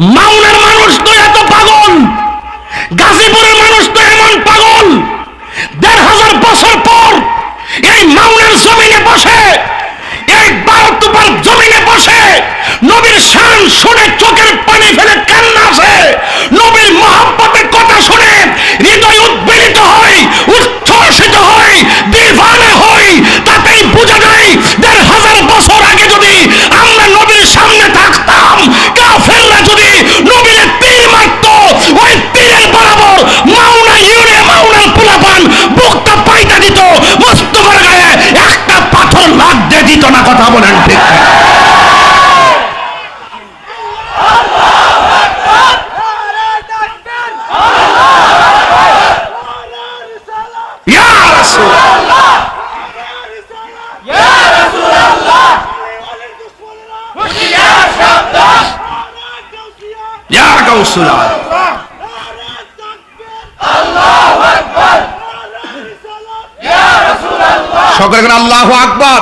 my সকলে আল্লাহ আকবর।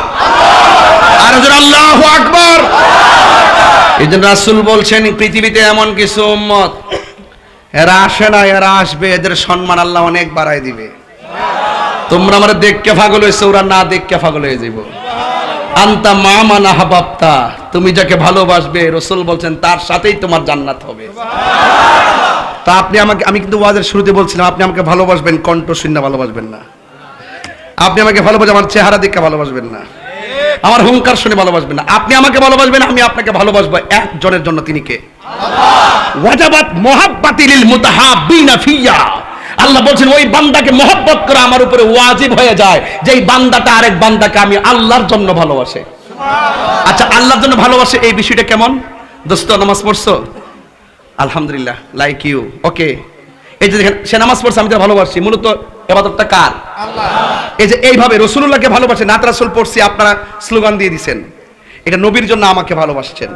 আল্লাহ আকবর। এই জন্য রাসূল বলছেন, পৃথিবীতে এমন কিছু উম্মত, এরা আসে না, এরা আসবে, এদের সম্মান আল্লাহ অনেক বাড়ায় দিবে। তোমরা আমার দেখকে পাগল হয়েছে, ওরা না দেখকে পাগল হয়ে যাব আন্তা তুমি যাকে ভালোবাসবে, রসুল বলছেন, তার সাথেই তোমার জান্নাত হবে। তা আপনি আমাকে, আমি কিন্তু ওয়াজের শুরুতে বলছিলাম, আপনি আমাকে ভালোবাসবেন কণ্ঠ ভালোবাসবেন না। আপনি আমাকে ভালোবাসবেন, আমার চেহারা দেখে ভালোবাসবেন না। আমার হুঙ্কার শুনে ভালোবাসবেন না। আপনি আমাকে ভালোবাসবেন, আমি আপনাকে ভালোবাসবো একজনের জন্য তিনি কে? ওয়াজাবাত মোহাব্বাতিল মুতাহাব্বিনা ফিয়া। আল্লাহ বলছেন ওই বান্দাকে মহব্বত করা আমার উপরে ওয়াজিব হয়ে যায়। যে এই বান্দাটা আরেক বান্দাকে আমি আল্লাহর জন্য ভালোবাসে। আচ্ছা আল্লাহর জন্য ভালোবাসে এই বিষয়টা কেমন? দোস্ত নামাজ পড়ছো? আলহামদুলিল্লাহ লাইক ইউ ওকে এই যে দেখেন সে নামাজ পড়ছে আমি তো ভালোবাসি। মূলত এবাদতটা কার? এই যে এইভাবে রসুল্লাহকে ভালোবাসে নাত রাসুল পড়ছি আপনারা স্লোগান দিয়ে দিছেন। এটা নবীর জন্য আমাকে ভালোবাসছেন।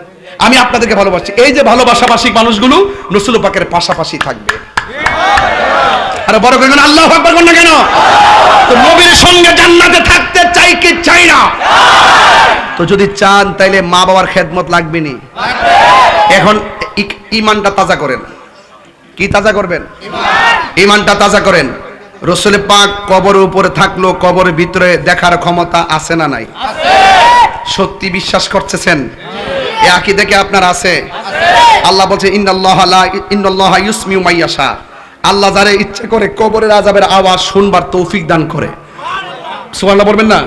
আমি আপনাদেরকে ভালোবাসছি। এই যে ভালোবাসাবাসী মানুষগুলো রসুল পাকের পাশাপাশি থাকবে। আরে বড় করে আল্লাহ আকবার না কেন? তো নবীর সঙ্গে জান্নাতে থাকতে চাই কি চাই না? তো যদি চান তাইলে মা বাবার খেদমত লাগবে নি। এখন ইমানটা তাজা করেন। কি তাজা করবেন? ইমানটা তাজা করেন। রসুল পাক কবরের উপরে থাকল কবরের ভিতরে দেখার ক্ষমতা আছে না নাই? সত্যি বিশ্বাস করতেছেন? এ আকিদা কি আপনার আছে। আল্লাহ বলছে ইন্নাল্লাহ লা ইন্নাল্লাহ ইউসমিউ মাইয়াশা। আল্লাহ যারে ইচ্ছে করে কবরের আযাবের আওয়াজ শুনবার তৌফিক দান করে। সুবহানাল্লাহ বলবেন না?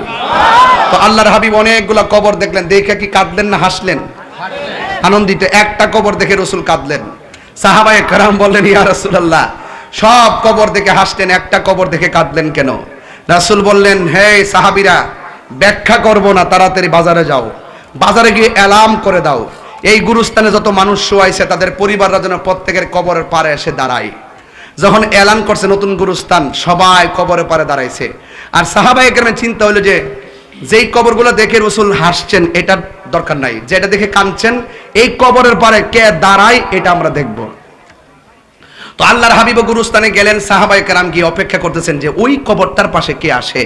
তো আল্লাহর হাবিব অনেকগুলা কবর দেখলেন দেখে কি কাঁদলেন না হাসলেন? আনন্দিত একটা কবর দেখে রসুল কাঁদলেন। সাহাবায়ে কারাম বললেন ইয়া রাসূলুল্লাহ সব কবর দেখে হাসলেন একটা কবর দেখে কাঁদলেন কেন? রাসূল বললেন হে সাহাবীরা ব্যাখ্যা করব না তাড়াতাড়ি বাজারে যাও। বাজারে গিয়ে অ্যালার্ম করে দাও। এই গুরুস্থানে যত মানুষ শোয়াইছে তাদের পরিবাররা যেন প্রত্যেকের কবরের পারে এসে দাঁড়ায়। যখন এলান করছে নতুন গুরুস্থান, সবাই কবরের পারে দাঁড়াইছে। আর সাহাবাই কেরামের চিন্তা হলো যে, যেই কবরগুলো দেখে রসুল হাসছেন এটা দরকার নাই। যেটা দেখে কাঁদছেন, এই কবরের পারে কে দাঁড়ায়, এটা আমরা দেখব। তো আল্লাহর হাবিব গুরুস্থানে গেলেন সাহাবাই কেরাম গিয়ে অপেক্ষা করতেছেন যে, ওই কবরটার পাশে কে আসে?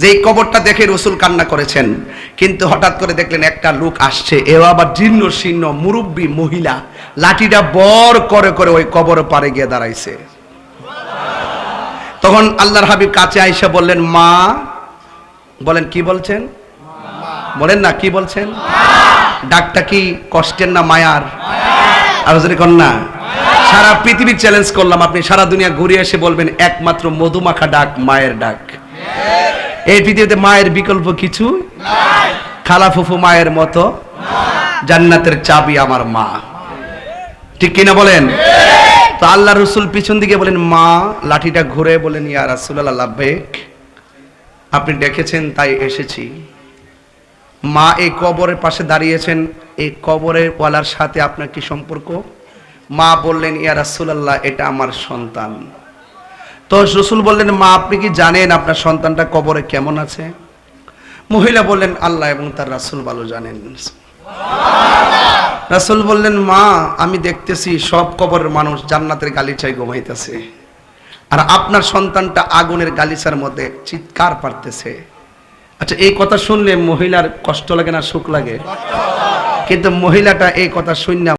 যে এই কবরটা দেখে রসুল কান্না করেছেন, কিন্তু হঠাৎ করে দেখলেন একটা লোক আসছে। এও আবার জীর্ণ শীর্ণ মুরব্বী মহিলা, লাঠিটা বর করে করে ওই কবর পারে গিয়ে দাঁড়াইছে। তখন আল্লাহর হাবিব কাছে আইসা বললেন, মা। বলেন, কি বলছেন? বলেন না, কি বলছেন? ডাকটা কি কষ্টের না মায়ার? আর যদি কন্যা সারা পৃথিবী চ্যালেঞ্জ করলাম, আপনি সারা দুনিয়া ঘুরে এসে বলবেন, একমাত্র মধুমাখা ডাক, মায়ের ডাক। এই পৃথিবীতে মায়ের বিকল্প কিছু? খালা ফুফু মায়ের মতো, জান্নাতের চাবি আমার মা। ঠিক কিনা বলেন? তো আল্লাহ রসুল পিছন দিকে বলেন, মা, লাঠিটা ঘুরে বলেন, ইয়া রাসুল্লাহ লাভেক আপনি ডেকেছেন তাই এসেছি। মা এই কবরের পাশে দাঁড়িয়েছেন। এই কবরের ওয়ালার সাথে আপনার কি সম্পর্ক? মা বললেন, ইয়া রাসুলাল্লাহ, এটা আমার সন্তান। তো রসুল বললেন, মা, আপনি কি জানেন আপনার সন্তানটা কবরে কেমন আছে? মহিলা বললেন, আল্লাহ এবং তার রাসুল ভালো জানেন। রাসুল বললেন, মা, আমি দেখতেছি সব কবরের মানুষ জান্নাতের গালিচায় ঘুমাইতেছে। আর আপনার সন্তানটা আগুনের গালিচার মধ্যে চিৎকার পারতেছে। আচ্ছা এই কথা শুনলে মহিলার কষ্ট লাগে না সুখ লাগে? কিন্তু মহিলাটা এই কথা শুননা